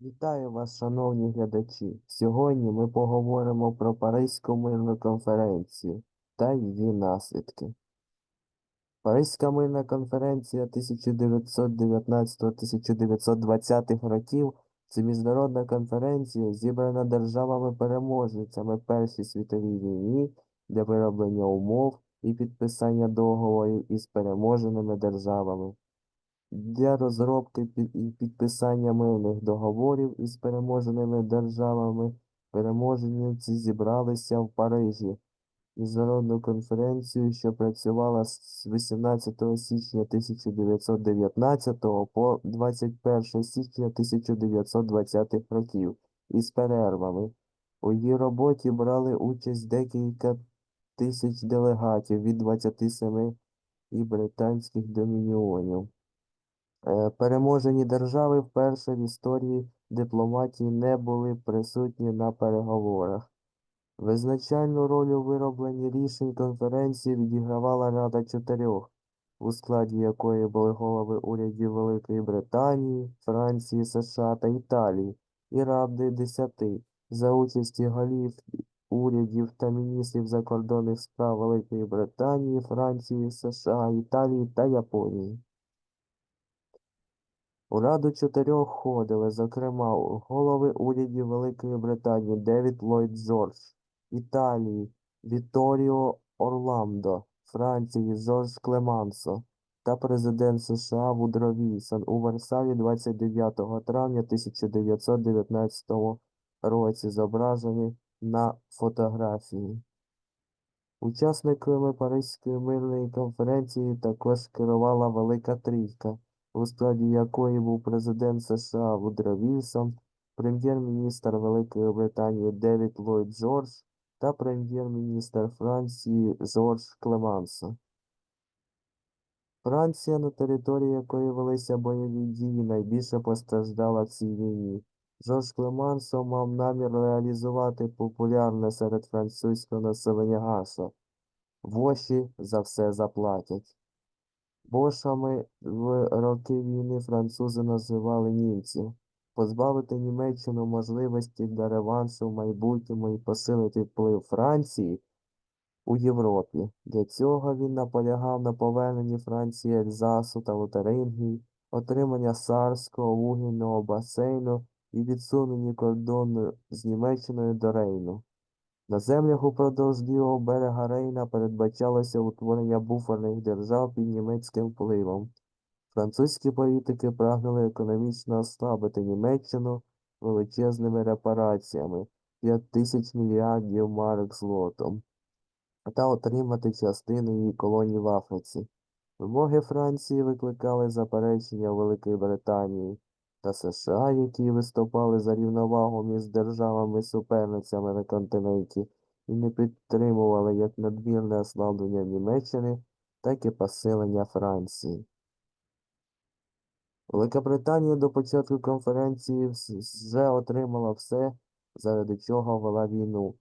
Вітаю вас, шановні глядачі. Сьогодні ми поговоримо про Паризьку мирну конференцію та її наслідки. Паризька мирна конференція 1919-1920 років це міжнародна конференція, зібрана державами-переможницями Першій світовій війні для вироблення умов і підписання договорів із переможеними державами. Для розробки і підписання мирних договорів із переможеними державами переможенці зібралися в Парижі. Міжнародну конференцію, що працювала з 18 січня 1919 по 21 січня 1920 років із перервами. У її роботі брали участь декілька тисяч делегатів від 27 і британських домініонів. Е, Переможені держави вперше в історії дипломатії не були присутні на переговорах. Визначальну роль у виробленні рішень конференції відігравала Рада чотирьох, у складі якої були голови урядів Великої Британії, Франції, США та Італії, і Ради десяти за участі голів урядів та міністрів закордонних справ Великої Британії, Франції, США, Італії та Японії. У Раду чотирьох входили, зокрема, голови урядів Великої Британії Девід Ллойд Джордж, Італії Вітторіо Орландо, Франції Жорж Клемансо та президент США Вудро Вільсон у Варшаві 29 травня 1919 році, зображені на фотографії. Учасниками Паризької мирної конференції також керувала Велика Трійка, у складі якої був президент США Вудро Вільсон, прем'єр-міністр Великої Британії Девід Ллойд Джордж та прем'єр-міністр Франції Жорж Клемансо. Франція, на території якої велися бойові дії, найбільше постраждала в цій війні. Жорж Клемансо мав намір реалізувати популярне серед французького населення гасло «Воші за все заплатять». Бошами в роки війни французи називали німців. Позбавити Німеччину можливості для реваншу в майбутньому і посилити вплив Франції у Європі. Для цього він наполягав на поверненні Франції Ельзасу та Лотарингії, отримання Сарського вугільного басейну і відсуненні кордону з Німеччиною до Рейну. На землях упродовж лівого берега Рейна передбачалося утворення буферних держав під німецьким впливом. Французькі політики прагнули економічно ослабити Німеччину величезними репараціями 5 тисяч мільярдів марок злотом та отримати частину її колоній в Африці. Вимоги Франції викликали заперечення Великої Британії та США, які виступали за рівновагу між державами-суперницями на континенті і не підтримували як надмірне ослаблення Німеччини, так і посилення Франції. Велика Британія до початку конференції вже отримала все, заради чого вела війну.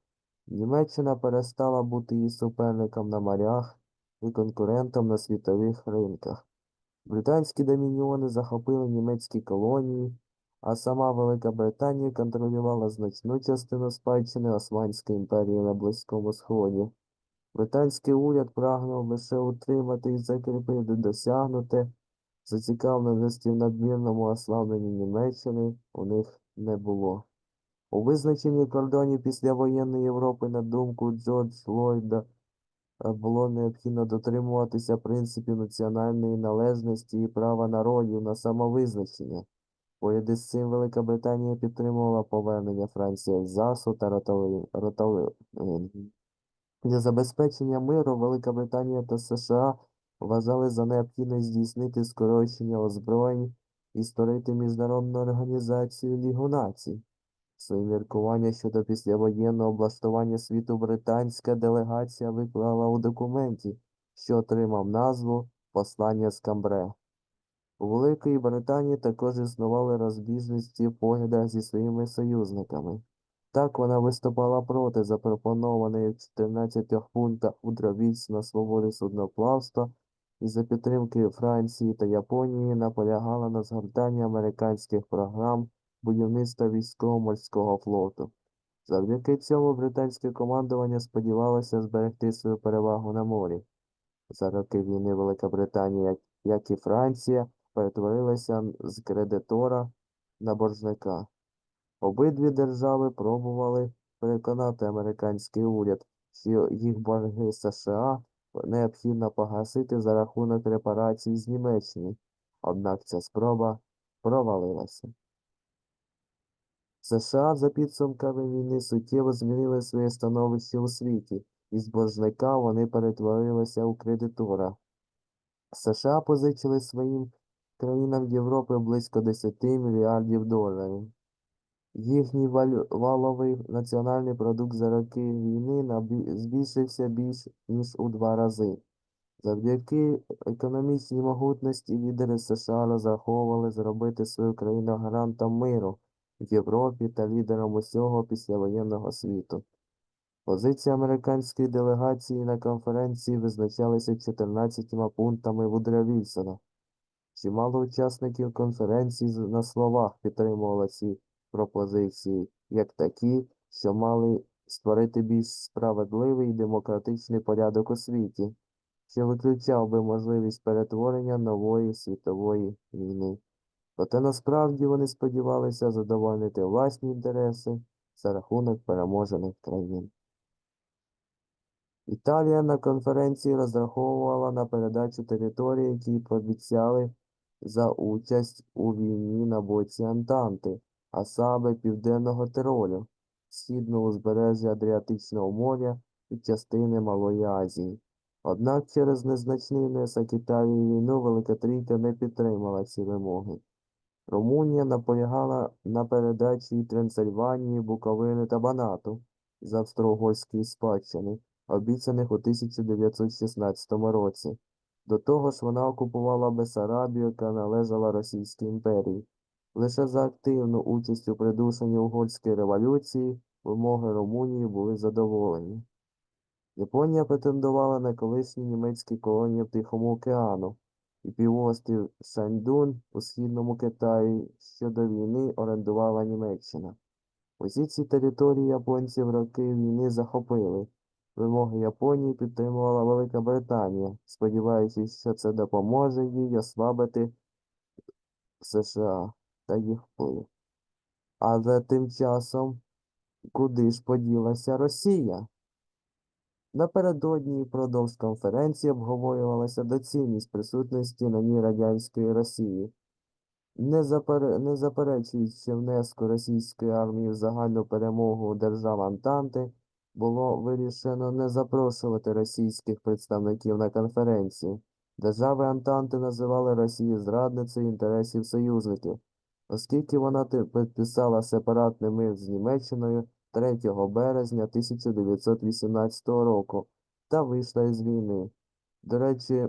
Німеччина перестала бути її суперником на морях і конкурентом на світових ринках. Британські домініони захопили німецькі колонії, а сама Велика Британія контролювала значну частину спадщини Османської імперії на Близькому Сході. Британський уряд прагнув лише утримати і закріпити досягнуте, зацікавленості в надмірному ослабленні Німеччини у них не було. У визначенні кордонів післявоєнної Європи, на думку Джордж Ллойда, було необхідно дотримуватися принципів національної належності і права народів на самовизначення. Поряд із цим Велика Британія підтримувала повернення Франції Ельзасу та Ротали- Роталингії. Для забезпечення миру Велика Британія та США вважали за необхідне здійснити скорочення озброєнь і створити міжнародну організацію Лігу націй. Свої міркування щодо післявоєнного облаштування світу британська делегація виклала у документі, що отримав назву Послання з Камбре. У Великій Британії також існували розбіжності в поглядах зі своїми союзниками. Так вона виступала проти запропонованої в 14 пунктах удровільства свободи судноплавства і за підтримки Франції та Японії наполягала на згортанні американських програм будівництва військово-морського флоту. Завдяки цьому британське командування сподівалося зберегти свою перевагу на морі. За роки війни Велика Британія, як і Франція, перетворилася з кредитора на боржника. Обидві держави пробували переконати американський уряд, що їх борги США необхідно погасити за рахунок репарацій з Німеччини, однак ця спроба провалилася. США за підсумками війни суттєво змінили своє становище у світі, і з боржника вони перетворилися у кредитора. США позичили своїм країнам Європи близько 10 мільярдів доларів. Їхній валовий національний продукт за роки війни збільшився більш ніж у два рази. Завдяки економічній могутності лідери США розраховували зробити свою країну гарантом миру Європі та лідером усього післявоєнного світу. Позиції американської делегації на конференції визначалися 14 пунктами Вудро Вільсона. Чимало учасників конференції на словах підтримували ці пропозиції, як такі, що мали створити більш справедливий і демократичний порядок у світі, що виключав би можливість перетворення нової світової війни. Проте насправді вони сподівалися задовольнити власні інтереси за рахунок переможених країн. Італія на конференції розраховувала на передачу територій, які пообіцяли за участь у війні на боці Антанти, а саме Південного Тиролю, східного узбережжя Адріатичного моря і частини Малої Азії. Однак через незначний внесок Італії війну Велика Трійка не підтримала ці вимоги. Румунія наполягала на передачі Трансильванії, Буковини та Банату з австро-угорської спадщини, обіцяних у 1916 році. До того ж вона окупувала Бесарабію, яка належала Російській імперії. Лише за активну участь у придушенні угорської революції вимоги Румунії були задоволені. Японія претендувала на колишні німецькі колонії в Тихому океану і півострів Шаньдун у східному Китаї, що до війни орендувала Німеччина. Усі ці території японці в роки війни захопили. Вимоги Японії підтримувала Велика Британія, сподіваючись, що це допоможе їй ослабити США та їх вплив. Але тим часом куди ж поділася Росія? Напередодні впродовж конференції обговорювалася доцільність присутності на ній радянської Росії. Не, запере... не заперечуючи внеску російської армії в загальну перемогу держав Антанти, було вирішено не запрошувати російських представників на конференцію. Держави Антанти називали Росію зрадницею інтересів союзників, оскільки вона підписала сепаратний мир з Німеччиною 3 березня 1918 року та вийшла із війни. До речі,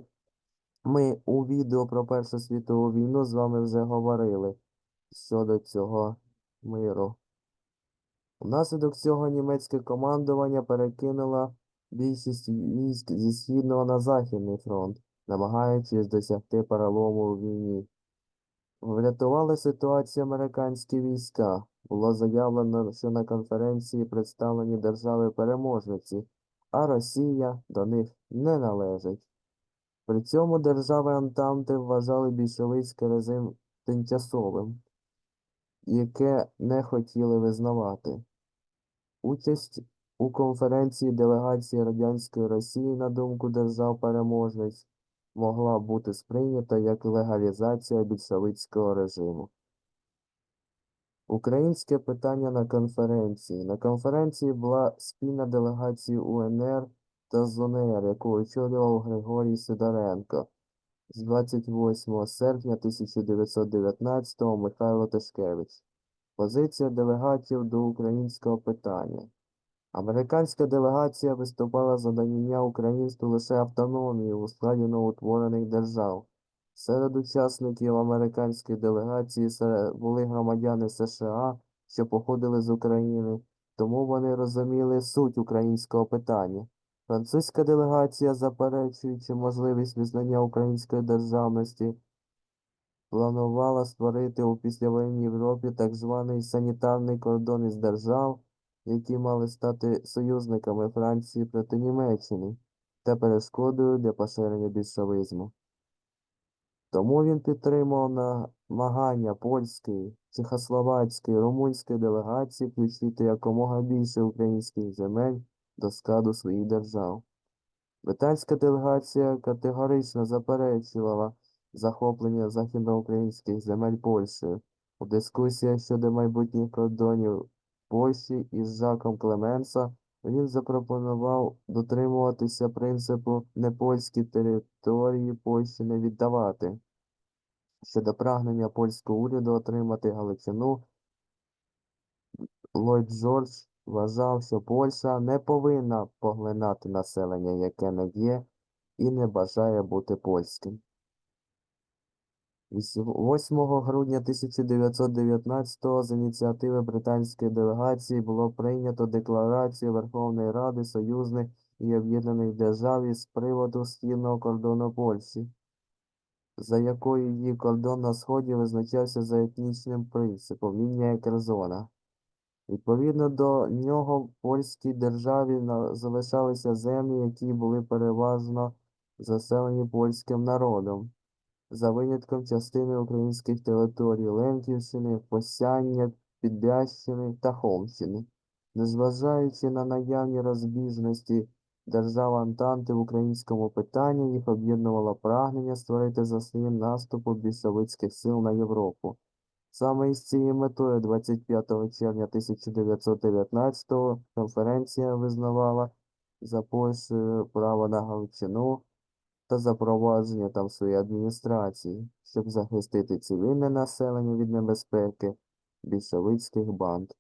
ми у відео про Першу світову війну з вами вже говорили щодо цього миру. Внаслідок цього німецьке командування перекинуло більшість військ зі Східного на Західний фронт, намагаючись досягти перелому у війні. Врятували ситуацію американські війська. Було заявлено, що на конференції представлені держави-переможниці, а Росія до них не належить. При цьому держави Антанти вважали більшовицький режим тимчасовим, яке не хотіли визнавати. Участь у конференції делегації Радянської Росії, на думку держав-переможниць, могла бути сприйнята як легалізація більшовицького режиму. Українське питання на конференції. На конференції була спільна делегація УНР та ЗУНР, яку очолював Григорій Сидоренко. З 28 серпня 1919 Михайло Тишкевич. Позиція делегатів до українського питання. Американська делегація виступала за надання українству лише автономії у складі новоутворених держав. Серед учасників американської делегації були громадяни США, що походили з України, тому вони розуміли суть українського питання. Французька делегація, заперечуючи можливість визнання української державності, планувала створити у післявоєнній Європі так званий санітарний кордон із держав, які мали стати союзниками Франції проти Німеччини та перешкодою для поширення більшовизму. Тому він підтримував намагання польської, чехословацької, румунської делегації включити якомога більше українських земель до складу своїх держав. Британська делегація категорично заперечувала захоплення західноукраїнських земель Польщею. У дискусіях щодо майбутніх кордонів Польщі із Жаком Клеменса він запропонував дотримуватися принципу непольські території Польщі не віддавати. Щодо прагнення польського уряду отримати Галичину, Ллойд Джордж вважав, що Польща не повинна поглинати населення, яке не є і не бажає бути польським. 8 грудня 1919-го з ініціативи британської делегації було прийнято Декларацію Верховної Ради Союзних і Об'єднаних Держав із приводу східного кордону Польщі, за якою її кордон на сході визначався за етнічним принципом лінія Керзона. Відповідно до нього в польській державі залишалися землі, які були переважно заселені польським народом, за винятком частини українських територій Ленківщини, Посяння, Підлящини та Холмщини. Незважаючи на наявні розбіжності держав Антанти в українському питанні, їх об'єднувало прагнення створити заслін наступу більшовицьких сил на Європу. Саме із цією метою 25 червня 1919-го конференція визнавала за Польщею право на Галичину та запровадження там своєї адміністрації, щоб захистити цивільне населення від небезпеки більшовицьких банд.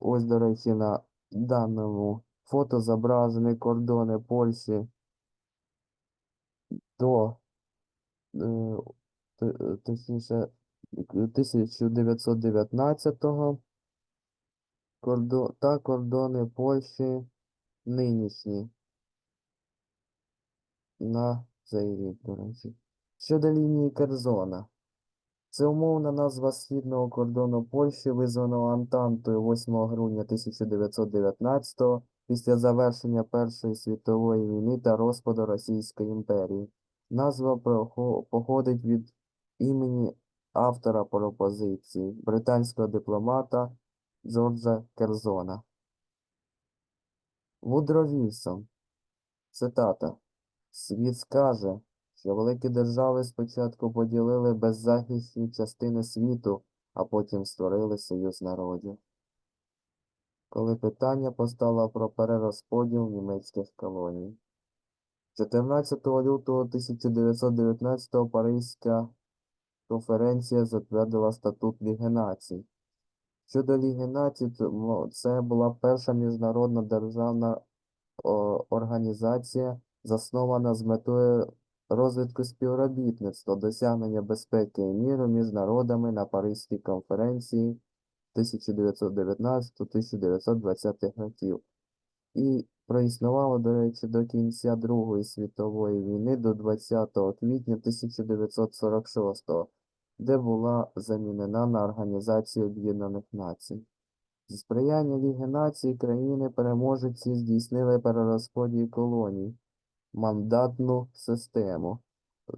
Ось, до речі, на даному фото зображені кордони Польщі до, е, е, точніше, 1919 кордо... та кордони Польщі нинішні на цей рік, до речі. Щодо лінії Керзона. Це умовна назва східного кордону Польщі, визваного Антантою 8 грудня 1919 після завершення Першої світової війни та розпаду Російської імперії. Назва походить від імені автора пропозиції, британського дипломата Джорджа Керзона. Вудро Вільсон. Цитата. Світ скаже, що великі держави спочатку поділили беззахисні частини світу, а потім створили союз народів. Коли питання постало про перерозподіл німецьких колоній. 14 лютого 1919 Паризька конференція затвердила статут Ліги Націй. Щодо Ліги Націй, це була перша міжнародна державна організація, заснована з метою розвитку співробітництва, досягнення безпеки і міру між народами на Паризькій конференції 1919-1920 років. І проіснувала, до речі, до кінця Другої світової війни до 20 квітня 1946 де була замінена на Організацію Об'єднаних Націй. Зі сприяння Ліги Націй країни-переможці здійснили перерозподіл колоній, мандатну систему.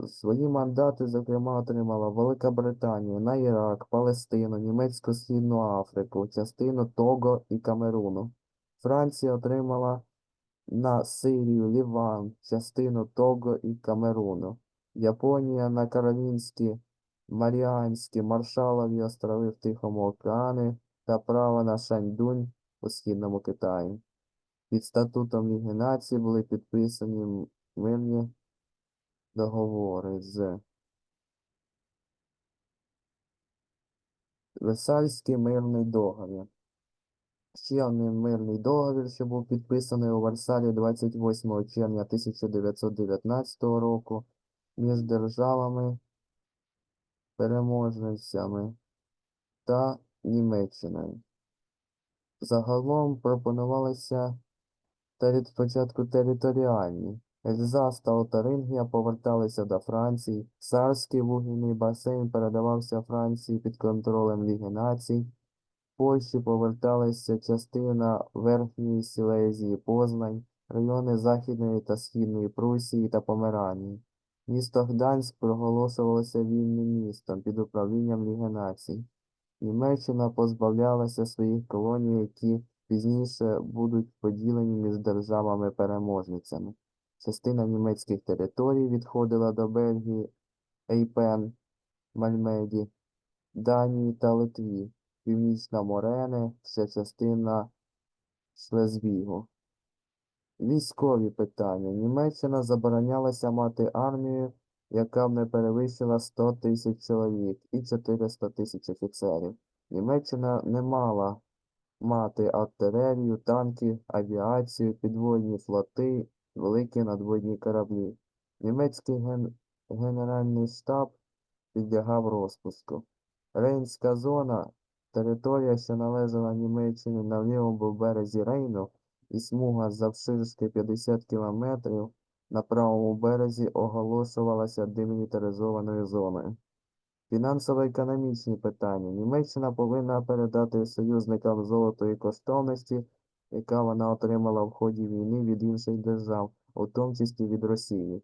Свої мандати, зокрема, отримала Велика Британія на Ірак, Палестину, Німецьку Східну Африку, частину Того і Камеруну. Франція отримала на Сирію, Ліван, частину Того і Камеруну. Японія на Каролінські, Маріанські, Маршалові острови в Тихому океані та право на Шаньдунь у Східному Китаї. Під статутом Ліги Націй були підписані мирні договори з Версальський мирний договір. Ще один мирний договір, що був підписаний у Версалі 28 червня 1919 року між державами переможницями та Німеччиною. Загалом пропонувалися тері- спочатку територіальні Ельзас та Лотарингія поверталися до Франції, Сарський вугільний басейн передавався Франції під контролем Ліги націй, Польщі поверталася частина Верхньої Сілезії, Познань, райони Західної та Східної Прусії та Померанії. Місто Гданськ проголошувалося вільним містом під управлінням Ліги націй. Німеччина позбавлялася своїх колоній, які пізніше будуть поділені між державами-переможницями. Частина німецьких територій відходила до Бельгії, Ейпен, Мальмеді, Данії та Литві, Північна Морене, ще частина Шлезвігу. Військові питання. Німеччина заборонялася мати армію, яка б не перевищила 100 тисяч чоловік і 400 тисяч офіцерів. Німеччина не мала мати артилерію, танки, авіацію, підводні флоти, великі надводні кораблі. Німецький ген... генеральний штаб підлягав розпуску. Рейнська зона територія, що належала Німеччині на лівому березі Рейну, і смуга завширшки 50 кілометрів на правому березі оголошувалася демілітаризованою зоною. Фінансово-економічні питання. Німеччина повинна передати союзникам золото і коштовності, яка вона отримала в ході війни від інших держав, у тому числі від Росії.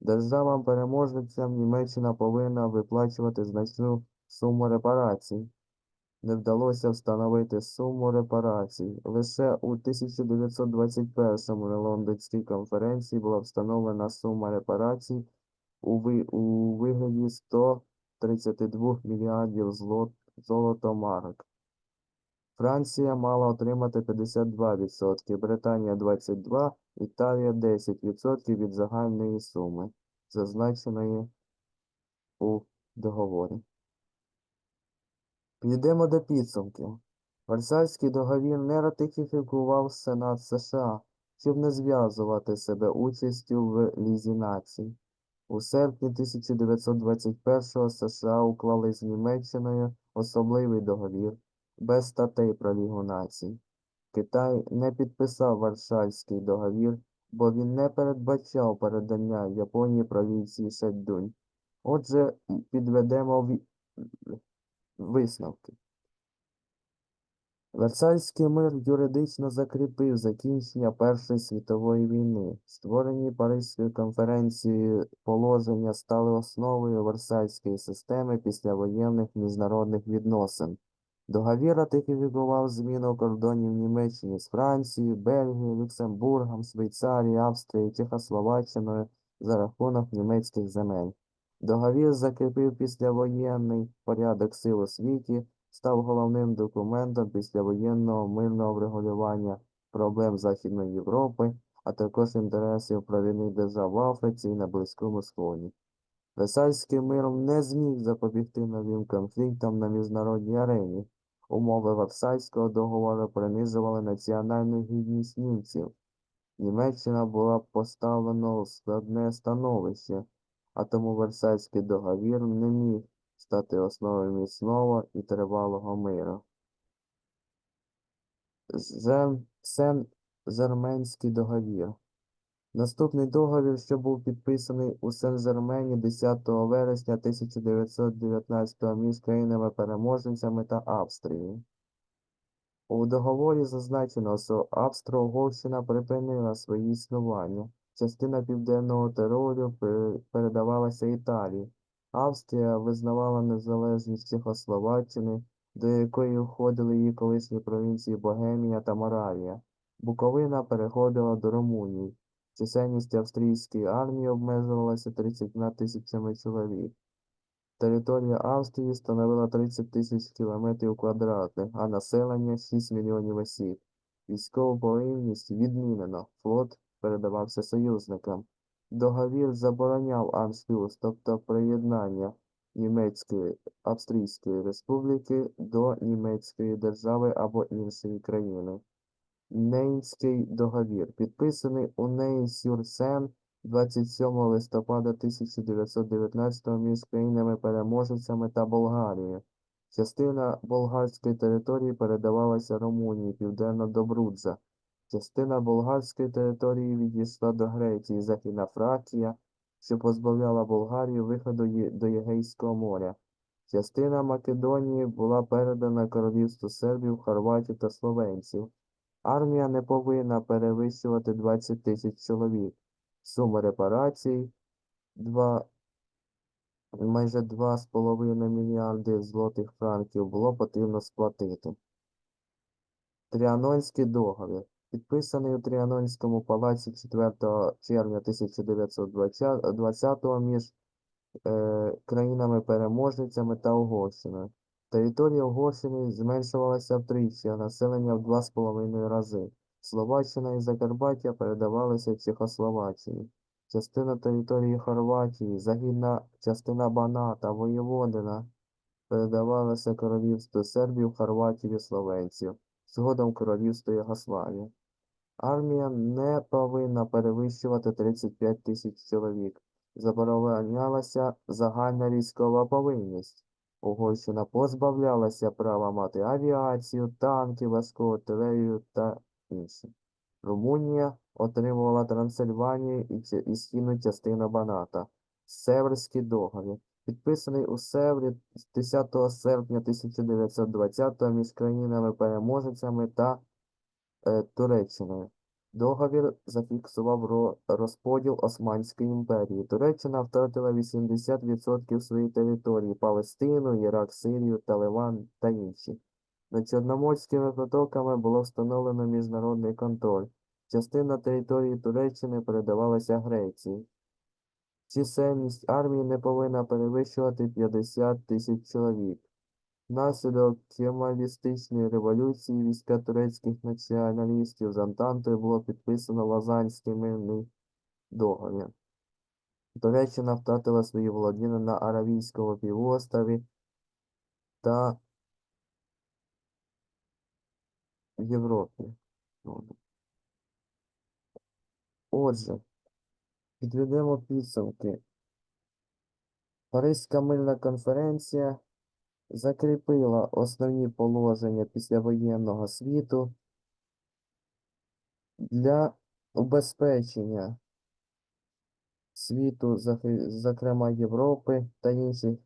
Державам-переможницям Німеччина повинна виплачувати значну суму репарацій. Не вдалося встановити суму репарацій. Лише у 1921 на Лондонській конференції була встановлена сума репарацій у, ви... у вигляді 132 мільярдів злот... золотомарок. Франція мала отримати 52%, Британія 22%, Італія 10% від загальної суми, зазначеної у договорі. Підійдемо до підсумків. Версальський договір не ратифікував Сенат США, щоб не зв'язувати себе участю в Лізі націй. У серпні 1921-го США уклали з Німеччиною особливий договір без статей про Лігу націй. Китай не підписав Варшавський договір, бо він не передбачав передання Японії провінції Шеддунь. Отже, підведемо ві- висновки. Версальський мир юридично закріпив закінчення Першої світової війни. Створені Паризькою конференцією положення стали основою Версальської системи післявоєнних міжнародних відносин. Договір ратифікував зміну кордонів Німеччини з Францією, Бельгією, Люксембургом, Швейцарією, Австрією, Чехословаччиною за рахунок німецьких земель. Договір закріпив післявоєнний порядок сил у світі, став головним документом післявоєнного мирного врегулювання проблем Західної Європи, а також інтересів провідних держав в Африці і на Близькому Сході. Версальський мир не зміг запобігти новим конфліктам на міжнародній арені. Умови Версальського договору принижували національну гідність німців. Німеччина була поставлена у складне становище, а тому Версальський договір не міг стати основою міцного і тривалого миру. Сен-Жерменський договір. Наступний договір, що був підписаний у Сен-Жермені 10 вересня 1919 між країнами-переможницями та Австрією. У договорі зазначено, що Австро-Угорщина припинила своє існування. Частина південного терору передавалася Італії. Австрія визнавала незалежність Чехословаччини, до якої входили її колишні провінції Богемія та Моравія. Буковина переходила до Румунії. Чисельність австрійської армії обмежувалася 30 тисячами чоловік. Територія Австрії становила 30 тисяч кілометрів квадратних, а населення 6 мільйонів осіб. Військову повинність відмінено, флот передавався союзникам. Договір забороняв аншлюз, тобто приєднання Німецької Австрійської Республіки до німецької держави або іншої країни. Нейнський договір, підписаний у Ней-Сюр-Сен 27 листопада 1919 між країнами-переможцями та Болгарією. Частина болгарської території передавалася Румунії південно до Бруджа. Частина болгарської території відійшла до Греції, Західна Фракія, що позбавляла Болгарію виходу до Єгейського моря. Частина Македонії була передана королівству сербів, хорватів та словенців. Армія не повинна перевищувати 20 тисяч чоловік. Сума репарацій два, майже 2,5 мільярди злотих франків було потрібно сплатити. Тріанонський договір, підписаний у Тріанонському палаці 4 червня 1920 між е, країнами-переможницями та Угорщиною. Територія Угорщини зменшувалася втричі, а населення в два з половиною рази. Словаччина і Закарпаття передавалися Чехословаччині. Частина території Хорватії, загідна частина Бана та Воєводина передавалася королівству сербів, хорватів і словенців, згодом королівству Югославії. Армія не повинна перевищувати 35 тисяч чоловік. Заборонялася загальна військова повинність. Угорщина позбавлялася права мати авіацію, танки, важку артилерію та інше. Румунія отримувала Трансильванію і, східну частину Баната. Северський договір, підписаний у Севрі 10 серпня 1920 між країнами-переможецями та е, Туреччиною. Договір зафіксував розподіл Османської імперії. Туреччина втратила 80% своєї території – Палестину, Ірак, Сирію, та Ливан та інші. Над Чорноморськими протоками було встановлено міжнародний контроль. Частина території Туреччини передавалася Греції. Чисельність армії не повинна перевищувати 50 тисяч чоловік. Внаслідок кемалістичної революції війська турецьких націоналістів з Антантою було підписано Лозаннський мирний договір. Туреччина втратила свої володіння на Аравійському півострові та в Європі. Отже, підведемо підсумки. Паризька мирна конференція закріпила основні положення післявоєнного світу для убезпечення світу, зокрема Європи та інших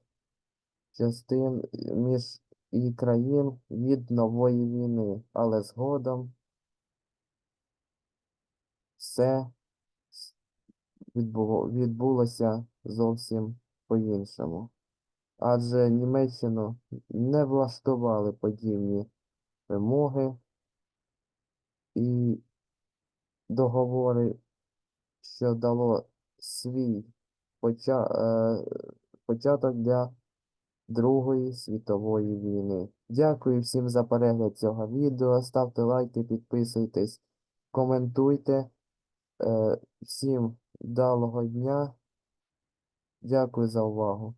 частин між і країн від нової війни, але згодом все відбулося зовсім по-іншому. Адже Німеччину не влаштували подібні вимоги і договори, що дало свій е, початок для Другої світової війни. Дякую всім за перегляд цього відео. Ставте лайки, підписуйтесь, коментуйте. Е, всім вдалого дня. Дякую за увагу.